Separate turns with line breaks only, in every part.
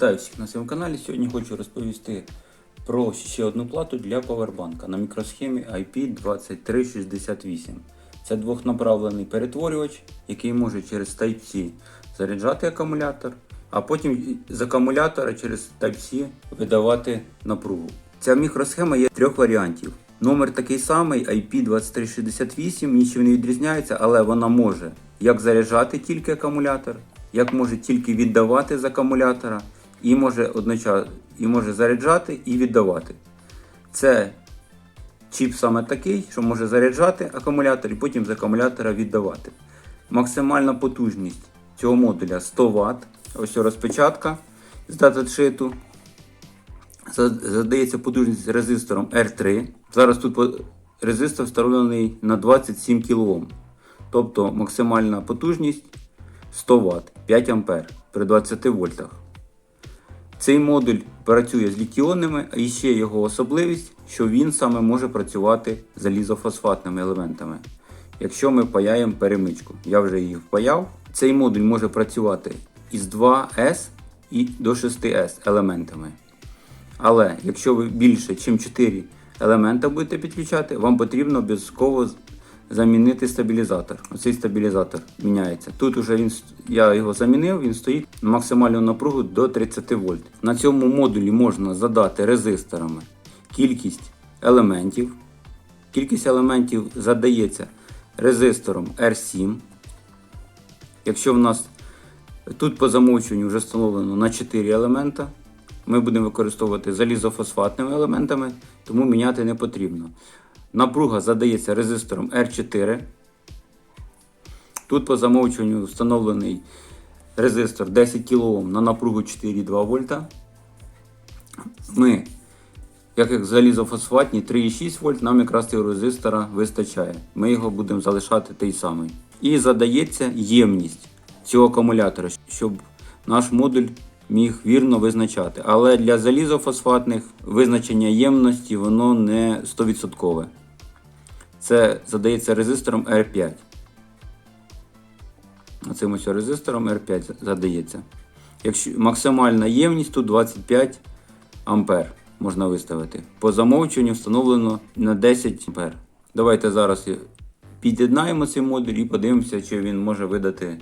Вітаю всіх на своєму каналі. Сьогодні хочу розповісти про ще одну плату для павербанка на мікросхемі IP2368. Це двохнаправлений перетворювач, який може через Type-C заряджати акумулятор, а потім з акумулятора через Type-C видавати напругу. Ця мікросхема є трьох варіантів. Номер такий самий IP2368, нічим не відрізняється, але вона може як заряджати тільки акумулятор, як може тільки віддавати з акумулятора, і може одночасно і може заряджати і віддавати. Це чіп саме такий, що може заряджати акумулятор і потім з акумулятора віддавати. Максимальна потужність цього модуля 100 Вт. Ось розпечатка з даташиту. Задається потужність резистором R3. Зараз тут резистор встановлений на 27 кОм. Тобто максимальна потужність 100 Вт 5 А при 20 вольтах. Цей модуль працює з літіонними, а ще його особливість, що він саме може працювати з залізофосфатними елементами. Якщо ми паяємо перемичку, я вже її впаяв. Цей модуль може працювати із 2S і до 6S елементами. Але якщо ви більше, ніж 4 елемента будете підключати, вам потрібно обов'язково замінити стабілізатор. Оцей стабілізатор міняється. Тут уже він, я його замінив, він стоїть на максимальну напругу до 30 вольт. На цьому модулі можна задати резисторами кількість елементів. Кількість елементів задається резистором R7. Якщо в нас тут по замовчуванню вже встановлено на 4 елемента, ми будемо використовувати залізофосфатними елементами, тому міняти не потрібно. Напруга задається резистором R4. Тут по замовчуванню встановлений резистор 10 кОм на напругу 4,2 вольта. Ми, як як залізофосфатні 3,6 вольт, нам якраз цього резистора вистачає. Ми його будемо залишати той самий. І задається ємність цього акумулятора, щоб наш модуль міг вірно визначати. Але для залізофосфатних визначення ємності воно не 100%. Це задається резистором R5. Оцим ось резистором R5 задається. Якщо максимальна ємність тут 25 ампер можна виставити. По замовчуванню встановлено на 10 ампер. Давайте зараз під'єднаємо цей модуль і подивимося, чи він може видати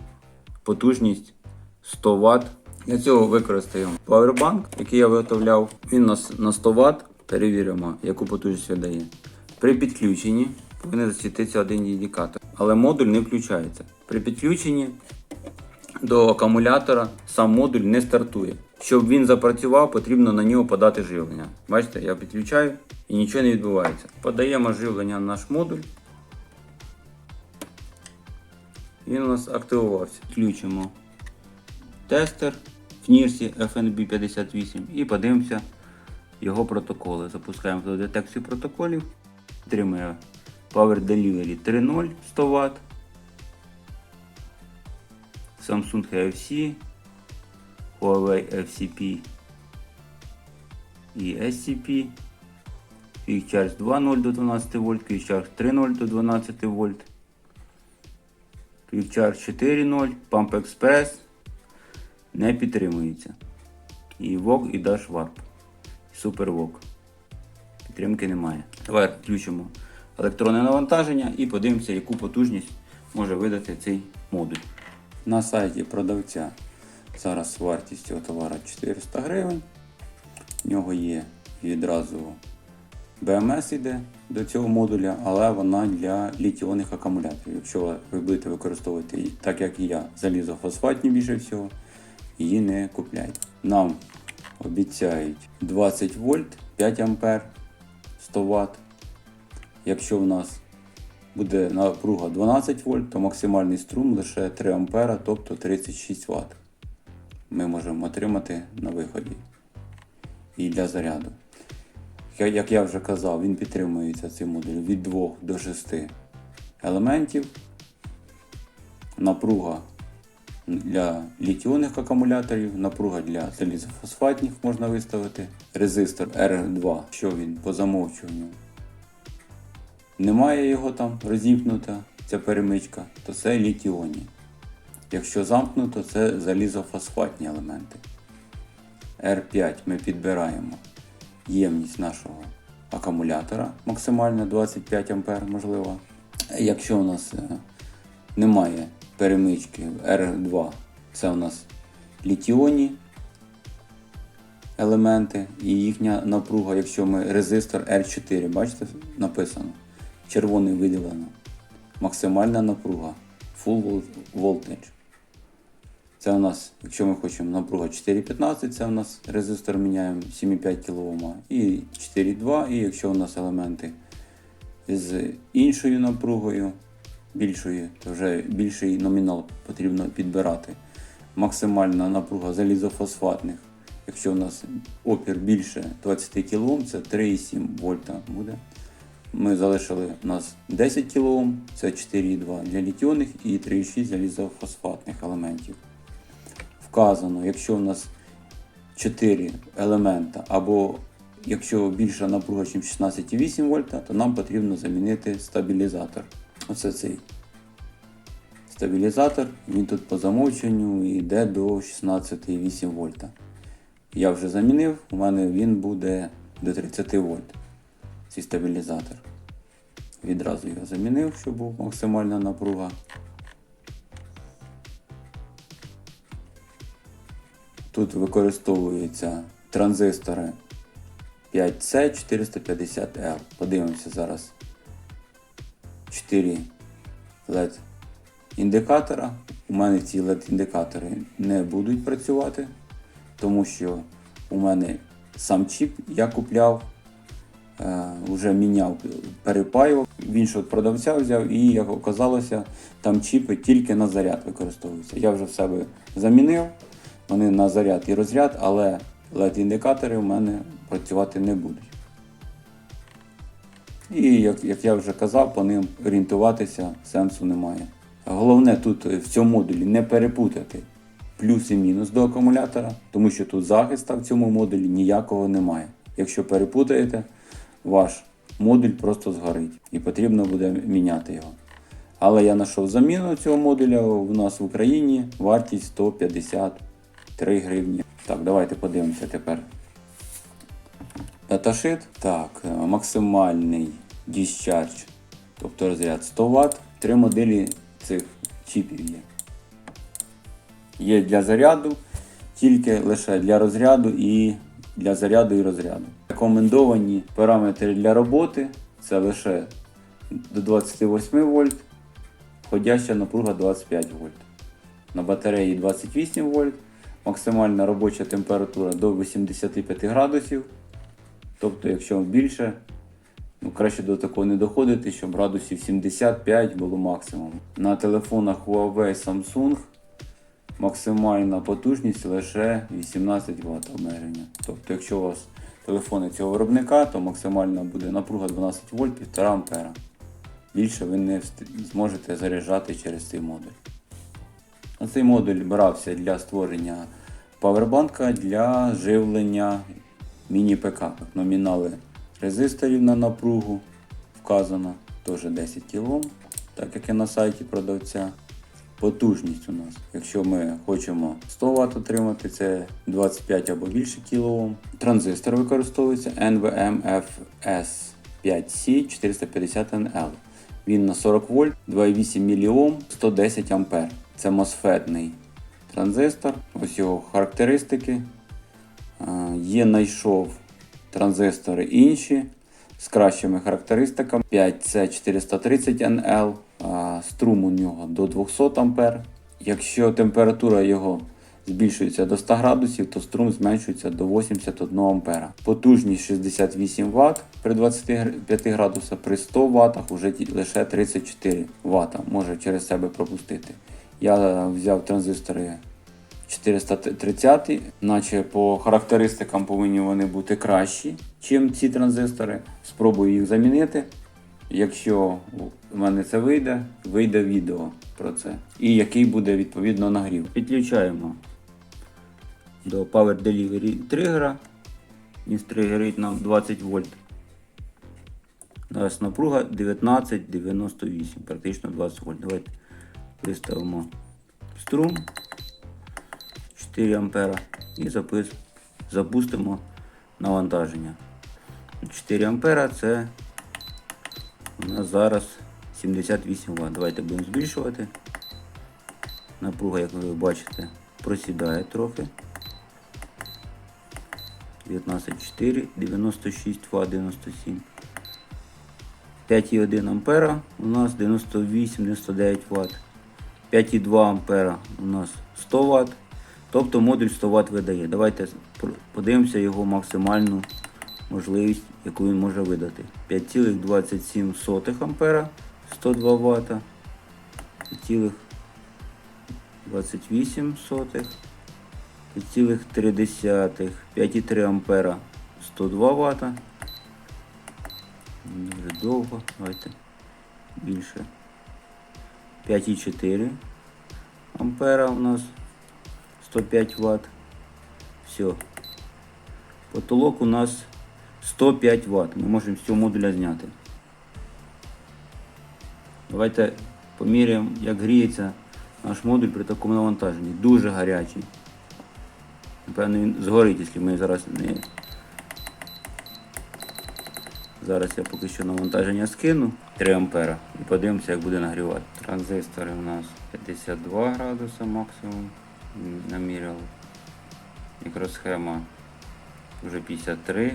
потужність 100 Вт. Для цього використаємо Powerbank, який я виготовляв. Він на 100 Вт. Перевіримо, яку потужність видає. При підключенні повинен засвітитися один індикатор, але модуль не включається. При підключенні до акумулятора сам модуль не стартує. Щоб він запрацював, потрібно на нього подати живлення. Бачите, я підключаю і нічого не відбувається. Подаємо живлення на наш модуль. Він у нас активувався. Включимо тестер в NIRSI FNB 58 і подивимося його протоколи. Запускаємо до детекцію протоколів. Отримує Power Delivery 3.0 100 Вт. Samsung FC, Huawei FCP і SCP. Quick Charge 2.0 до 12 вольт, Quick Charge 3.0 до 12 вольт. Quick Charge 4.0, Pump Express не підтримується. І VOG і Dash Warp. Super VOG. Підтримки немає. Давай включимо електронне навантаження і подивимося, яку потужність може видати цей модуль. На сайті продавця зараз вартість цього товару 400 гривень. В нього є відразу BMS іде до цього модуля, але вона для літіонних акумуляторів. Якщо ви будете використовувати, так як і я, залізофосфатні більше всього, її не купляйте. Нам обіцяють 20 вольт, 5 ампер, 100 Вт. Якщо в нас буде напруга 12 вольт, то максимальний струм лише 3 ампера, тобто 36 Вт. Ми можемо отримати на виході і для заряду. Як я вже казав, він підтримується цей модуль від 2 до 6 елементів. Напруга для літіонних акумуляторів, напруга для залізофосфатних можна виставити. Резистор R2, що він по замовчуванню немає його там розіпнута, ця перемичка, то це літіоні. Якщо замкнуто, це залізофосфатні елементи. R5 ми підбираємо ємність нашого акумулятора максимально 25 А можливо. Якщо у нас е, немає перемички R2, це у нас літіоні елементи і їхня напруга, якщо ми резистор R4, бачите, написано, червоний виділено. Максимальна напруга, full voltage. Це у нас, якщо ми хочемо напруга 4,15, це у нас резистор міняємо 7,5 кОм і 4,2, і якщо у нас елементи з іншою напругою, більшою, то вже більший номінал потрібно підбирати. Максимальна напруга залізофосфатних, якщо у нас опір більше 20 кОм, це 3,7 вольта буде. Ми залишили у нас 10 кОм, це 4,2 для літіонних і 3,6 залізофосфатних елементів. Вказано, якщо у нас 4 елемента, або якщо більша напруга, ніж 16,8 вольта, то нам потрібно замінити стабілізатор. Оце цей стабілізатор, він тут по замовченню йде до 16,8 вольта. Я вже замінив, у мене він буде до 30 вольт. Цей стабілізатор. Відразу його замінив, щоб був максимальна напруга. Тут використовуються транзистори 5C450L. Подивимося зараз 4 LED індикатора. У мене ці LED індикатори не будуть працювати, тому що у мене сам чіп я купляв, вже міняв, перепаював, в іншого продавця взяв і, як оказалося, там чіпи тільки на заряд використовуються. Я вже в себе замінив, вони на заряд і розряд, але LED-індикатори у мене працювати не будуть. І як, як я вже казав, по ним орієнтуватися сенсу немає. Головне тут е, в цьому модулі не перепутати плюс і мінус до акумулятора, тому що тут захиста в цьому модулі ніякого немає. Якщо перепутаєте, ваш модуль просто згорить і потрібно буде міняти його. Але я знайшов заміну цього модуля у нас в Україні вартість 153 гривні. Так, давайте подивимося тепер. Даташит. Так, е, максимальний discharge, тобто розряд 100 Вт. Три моделі цих чіпів є. Є для заряду, тільки лише для розряду і для заряду і розряду. Рекомендовані параметри для роботи це лише до 28 вольт, входяща напруга 25 вольт. На батареї 28 вольт, максимальна робоча температура до 85 градусів. Тобто, якщо більше, ну краще до такого не доходити, щоб градусів 75 було максимум. На телефонах Huawei Samsung максимальна потужність лише 18 Вт обмеження. Тобто, якщо у вас телефони цього виробника, то максимальна буде напруга 12 вольт 1,5 А. Більше ви не зможете заряджати через цей модуль. Цей модуль брався для створення павербанка для живлення міні-ПК. Номінали резисторів на напругу вказано теж 10 кОм, так як і на сайті продавця. Потужність у нас. Якщо ми хочемо 100 Вт отримати, це 25 або більше кОм. Транзистор використовується NVMe-FS5C 450NL. Він на 40 вольт, 2,8 мОм, 110 А. Це MOSFET-ний транзистор. Ось його характеристики. Є знайшов транзистори інші з кращими характеристиками. 5C430NL, е, струм у нього до 200 А. Якщо температура його збільшується до 100 градусів, то струм зменшується до 81 А. Потужність 68 Вт при 25 градусах, при 100 Вт вже лише 34 Вт може через себе пропустити. Я взяв транзистори 430, наче по характеристикам повинні вони бути кращі, ніж ці транзистори. Спробую їх замінити. Якщо в мене це вийде, вийде відео про це. І який буде відповідно нагрів. Підключаємо до Power Delivery тригера. Він стригерить нам 20 вольт. Зараз напруга 1998, практично 20 вольт. Давайте виставимо струм 4 ампера і запис, запустимо навантаження. 4 ампера це у нас зараз 78 Вт. Давайте будемо збільшувати. Напруга, як ви бачите, просідає трохи. 19,4, 96 Вт, 97. 5,1 ампера у нас 98-99 Вт. 5,2 ампера у нас 100 Вт. Тобто модуль 100 Вт видає. Давайте подивимося його максимальну можливість, яку він може видати. 5,27 ампера 102 Вт. 5,28 5,3 5,3 ампера 102 Вт. Дуже довго, давайте більше. 5,4 ампера у нас 105 Вт. Все. Потолок у нас 105 Вт. Ми можемо з цього модуля зняти. Давайте поміряємо, як гріється наш модуль при такому навантаженні. Дуже гарячий. Напевно, він згорить, якщо ми зараз не. Зараз я поки що навантаження скину 3 ампера і подивимося, як буде нагрівати. Транзистори у нас 52 градуса максимум наміряли. Мікросхема вже 53.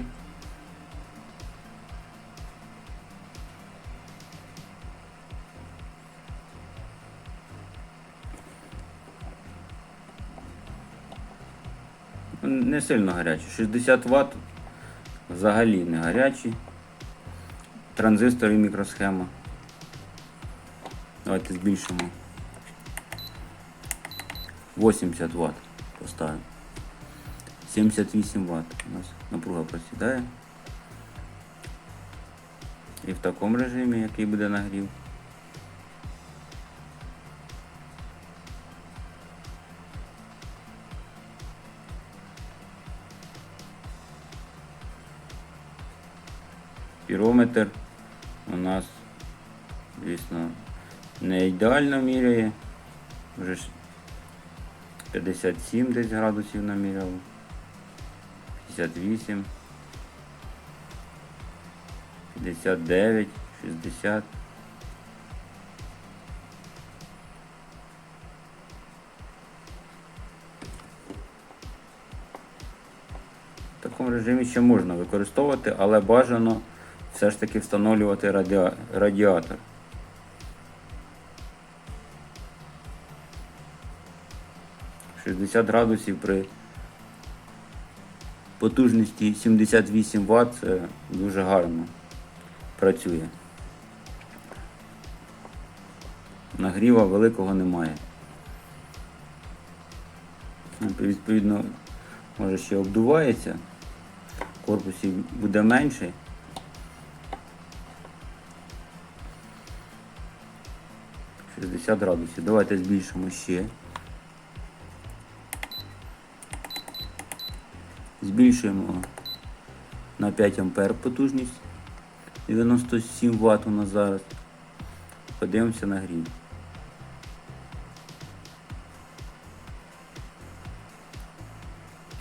Не сильно гарячі. 60 Вт взагалі не гарячі. Транзистор і мікросхема. Давайте збільшимо. 80 Вт поставимо. 78 Вт. У нас напруга просідає. І в такому режимі, який буде нагрів. Пірометр у нас, звісно, не ідеально міряє. Вже ж 57 десь градусів наміряли. 58. 59, 60. В такому режимі ще можна використовувати, але бажано все ж таки встановлювати радіа- радіатор. – 60 градусів при потужності 78 Вт це дуже гарно працює. Нагріва великого немає. Відповідно, може ще обдувається, в корпусі буде менше. – 60 градусів. Давайте збільшимо ще. Збільшуємо на 5 ампер потужність. 97 Вт у нас зараз. Подивимося на грім.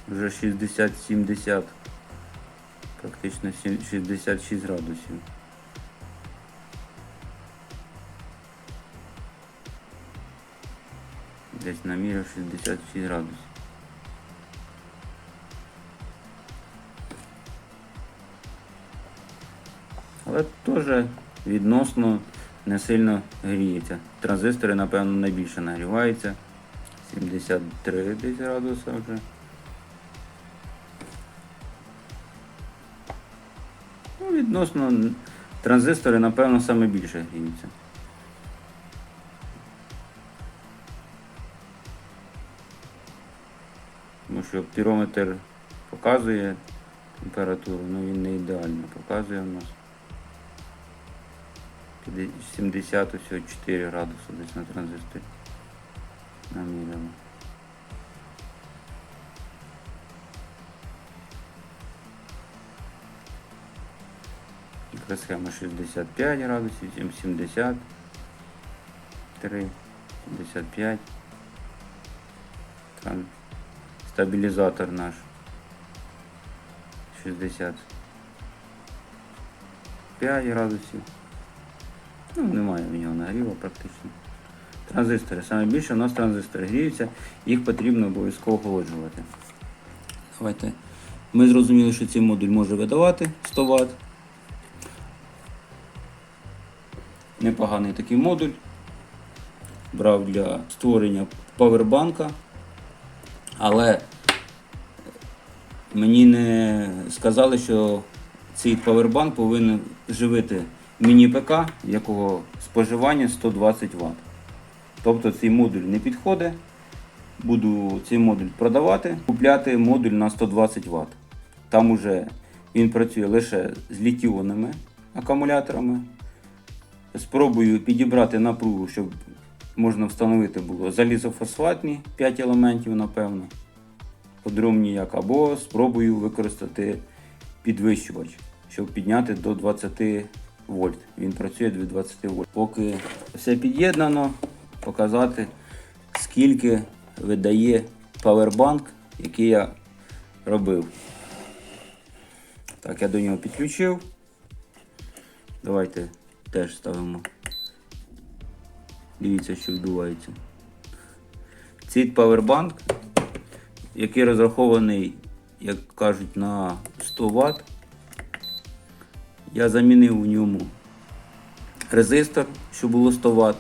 Вже 60-70. Практично сім- 66 градусів. Десь наміряв 66 градусів. Але теж відносно не сильно гріється. Транзистори, напевно, найбільше нагріваються. 73 десь градуса вже. Ну, відносно транзистори, напевно, саме більше гріються. Що пірометр показує температуру, але він не ідеально показує у нас. 70 усього 4 градуси десь на транзисторі. Наміряно. Мікросхема 65 градусів, 70, 3, 75. Там стабілізатор наш 65 градусів. Ну, немає в нього нагріва практично. Транзистори. Саме більше у нас транзистори гріються, їх потрібно обов'язково охолоджувати. Давайте. Ми зрозуміли, що цей модуль може видавати 100 Вт. Непоганий такий модуль. Брав для створення павербанка. Але мені не сказали, що цей павербанк повинен живити міні-ПК, якого споживання 120 Вт. Тобто цей модуль не підходить. Буду цей модуль продавати, купляти модуль на 120 Вт. Там уже він працює лише з літіонними акумуляторами. Спробую підібрати напругу, щоб можна встановити було залізофосфатні 5 елементів, напевно. По-другому ніяк. Або спробую використати підвищувач, щоб підняти до 20 вольт. Він працює від 20 вольт. Поки все під'єднано, показати, скільки видає павербанк, який я робив. Так, я до нього підключив. Давайте теж ставимо. Дивіться, що відбувається. Цей павербанк, який розрахований, як кажуть, на 100 Вт. Я замінив у ньому резистор, що було 100 Вт.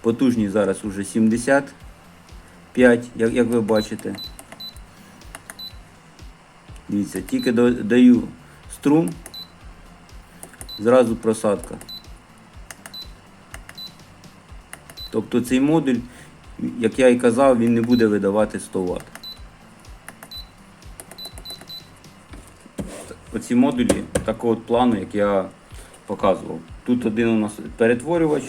Потужність зараз уже 75, як, як ви бачите. Дивіться, тільки даю струм, зразу просадка. Тобто цей модуль, як я і казав, він не буде видавати 100 Вт. Оці модулі такого плану, як я показував. Тут один у нас перетворювач.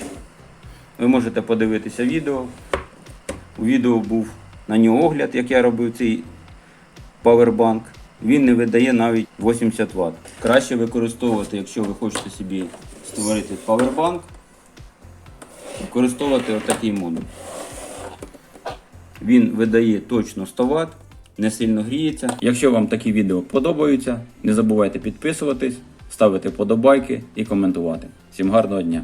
Ви можете подивитися відео. У відео був на нього огляд, як я робив цей павербанк. Він не видає навіть 80 Вт. Краще використовувати, якщо ви хочете собі створити павербанк, використовувати отакий модуль. Він видає точно 100 Вт, не сильно гріється. Якщо вам такі відео подобаються, не забувайте підписуватись, ставити вподобайки і коментувати. Всім гарного дня!